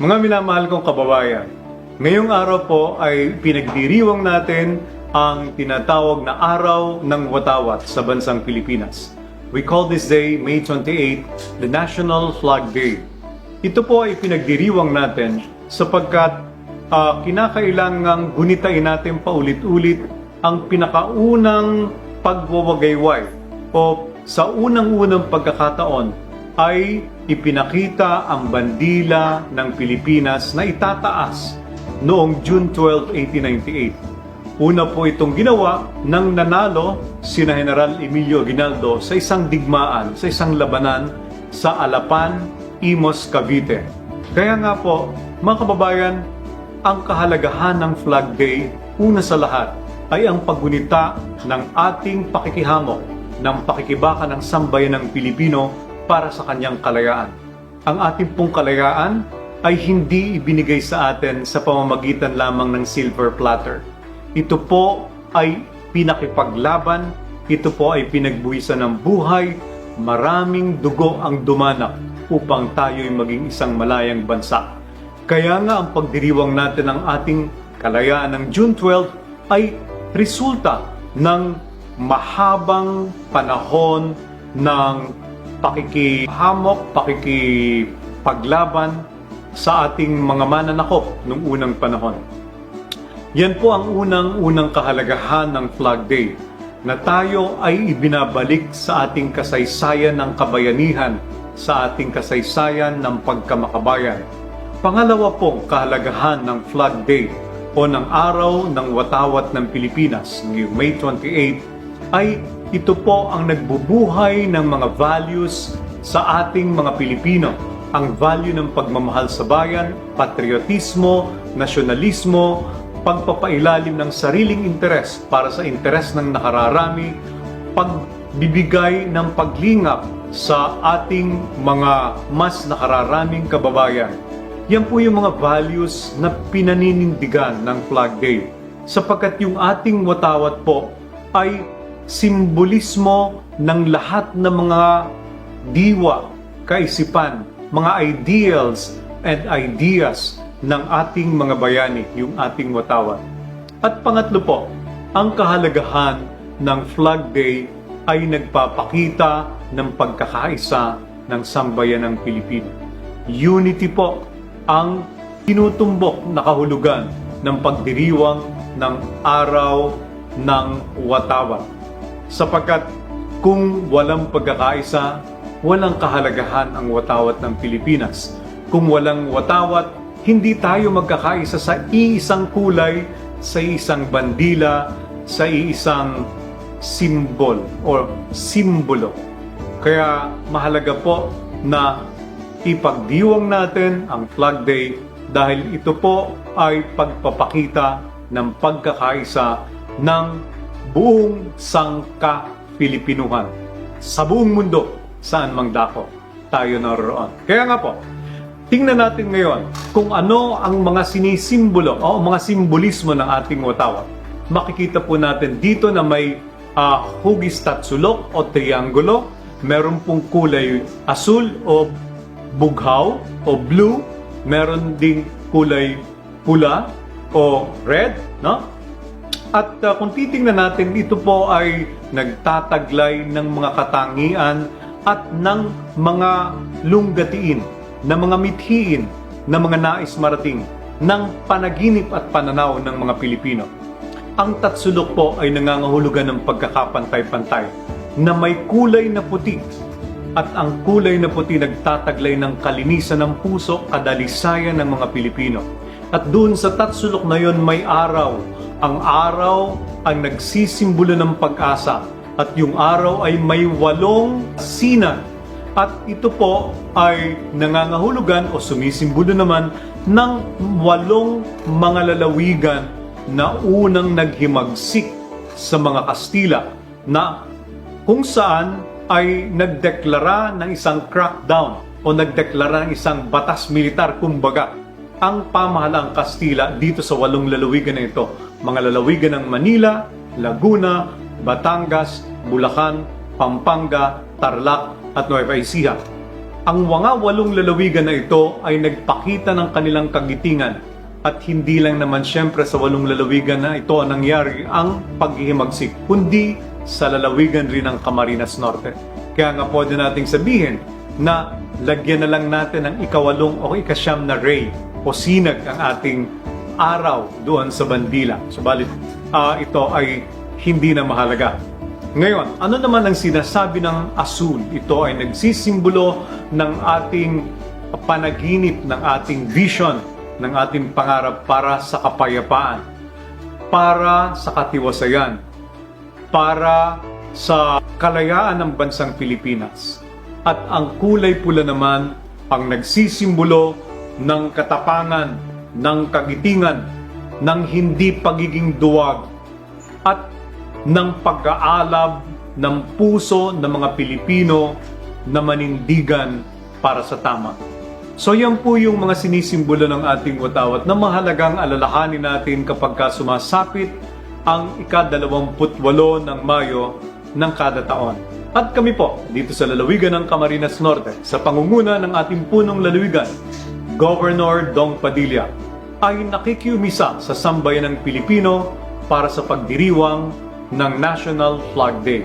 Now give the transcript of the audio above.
Mga minamahal kong kababayan, ngayong araw po ay pinagdiriwang natin ang tinatawag na Araw ng Watawat sa bansang Pilipinas. We call this day, May 28, the National Flag Day. Ito po ay pinagdiriwang natin sapagkat ah, kinakailangang gunitain natin paulit-ulit ang pinakaunang pagwawagayway o sa unang-unang pagkakataon ay ipinakita ang bandila ng Pilipinas na itataas noong June 12, 1898. Una po itong ginawa ng nanalo sina General Emilio Aguinaldo sa isang digmaan, sa isang labanan sa Alapan, Imos, Cavite. Kaya nga po, mga kababayan, ang kahalagahan ng Flag Day, una sa lahat, ay ang paggunita ng ating pakikihamok, ng pakikibaka ng sambayan ng Pilipino para sa kanyang kalayaan. Ang ating pong kalayaan ay hindi ibinigay sa atin sa pamamagitan lamang ng silver platter. Ito po ay pinakipaglaban, ito po ay pinagbuwisan ng buhay, maraming dugo ang dumanak upang tayo'y maging isang malayang bansa. Kaya nga ang pagdiriwang natin ng ating kalayaan ng June 12 ay resulta ng mahabang panahon ng pakikihamok, pakikipaglaban sa ating mga mananakop noong unang panahon. Yan po ang unang-unang kahalagahan ng Flag Day na tayo ay ibinabalik sa ating kasaysayan ng kabayanihan, sa ating kasaysayan ng pagkamakabayan. Pangalawa pong kahalagahan ng Flag Day o ng Araw ng Watawat ng Pilipinas ngayong May 28 ay ito po ang nagbubuhay ng mga values sa ating mga Pilipino. Ang value ng pagmamahal sa bayan, patriotismo, nasyonalismo, pagpapailalim ng sariling interes para sa interes ng nakararami, pagbibigay ng paglingap sa ating mga mas nakararaming kababayan. Yan po yung mga values na pinaninindigan ng Flag Day. Sapagkat yung ating watawat po ay simbolismo ng lahat ng mga diwa, kaisipan, mga ideals and ideas ng ating mga bayani, yung ating watawat. At pangatlo po, ang kahalagahan ng Flag Day ay nagpapakita ng pagkakaisa ng sambayan ng Pilipino. Unity po ang tinutumbok na kahulugan ng pagdiriwang ng araw ng watawat. Sapagkat kung walang pagkakaisa, walang kahalagahan ang watawat ng Pilipinas. Kung walang watawat, hindi tayo magkakaisa sa iisang kulay, sa isang bandila, sa iisang simbol or simbolo. Kaya mahalaga po na ipagdiwang natin ang Flag Day dahil ito po ay pagpapakita ng pagkakaisa ng buong sangka Pilipinuhan sa buong mundo saan mang dako tayo naroon. Kaya nga po, tingnan natin ngayon kung ano ang mga sinisimbolo o mga simbolismo ng ating watawat. Makikita po natin dito na may ah, hugis tatsulok o triangulo, meron pong kulay asul o bughaw o blue, meron ding kulay pula o red, no? At uh, kung titingnan natin, ito po ay nagtataglay ng mga katangian at ng mga lunggatiin, ng mga mithiin, ng mga nais marating, ng panaginip at pananaw ng mga Pilipino. Ang tatsulok po ay nangangahulugan ng pagkakapantay-pantay na may kulay na puti at ang kulay na puti nagtataglay ng kalinisan ng puso, kadalisayan ng mga Pilipino. At doon sa tatsulok na yon may araw. Ang araw ang nagsisimbolo ng pag-asa at yung araw ay may walong sinan. At ito po ay nangangahulugan o sumisimbolo naman ng walong mga lalawigan na unang naghimagsik sa mga Kastila na kung saan ay nagdeklara ng isang crackdown o nagdeklara ng isang batas militar kumbaga ang pamahalaang Kastila dito sa walong lalawigan na ito. Mga lalawigan ng Manila, Laguna, Batangas, Bulacan, Pampanga, Tarlac at Nueva Ecija. Ang mga walong lalawigan na ito ay nagpakita ng kanilang kagitingan at hindi lang naman siyempre sa walong lalawigan na ito nangyari ang paghihimagsik, kundi sa lalawigan rin ng Camarines Norte. Kaya nga pwede nating sabihin na lagyan na lang natin ng ikawalong o ikasyam na ray o sinag ang ating araw doon sa bandila. Subalit ah, ito ay hindi na mahalaga. Ngayon, ano naman ang sinasabi ng asul? Ito ay nagsisimbolo ng ating panaginip, ng ating vision, ng ating pangarap para sa kapayapaan, para sa katiwasayan, para sa kalayaan ng bansang Pilipinas. At ang kulay pula naman ang nagsisimbolo ng katapangan, ng kagitingan, ng hindi pagiging duwag, at ng pag-aalab ng puso ng mga Pilipino na manindigan para sa tama. So yan po yung mga sinisimbolo ng ating watawat na mahalagang alalahanin natin kapag ka sumasapit ang ika-28 ng Mayo ng kada taon. At kami po, dito sa lalawigan ng Camarines Norte, sa pangunguna ng ating punong lalawigan, Governor Dong Padilla, ay nakikiumisa sa sambayan ng Pilipino para sa pagdiriwang ng National Flag Day.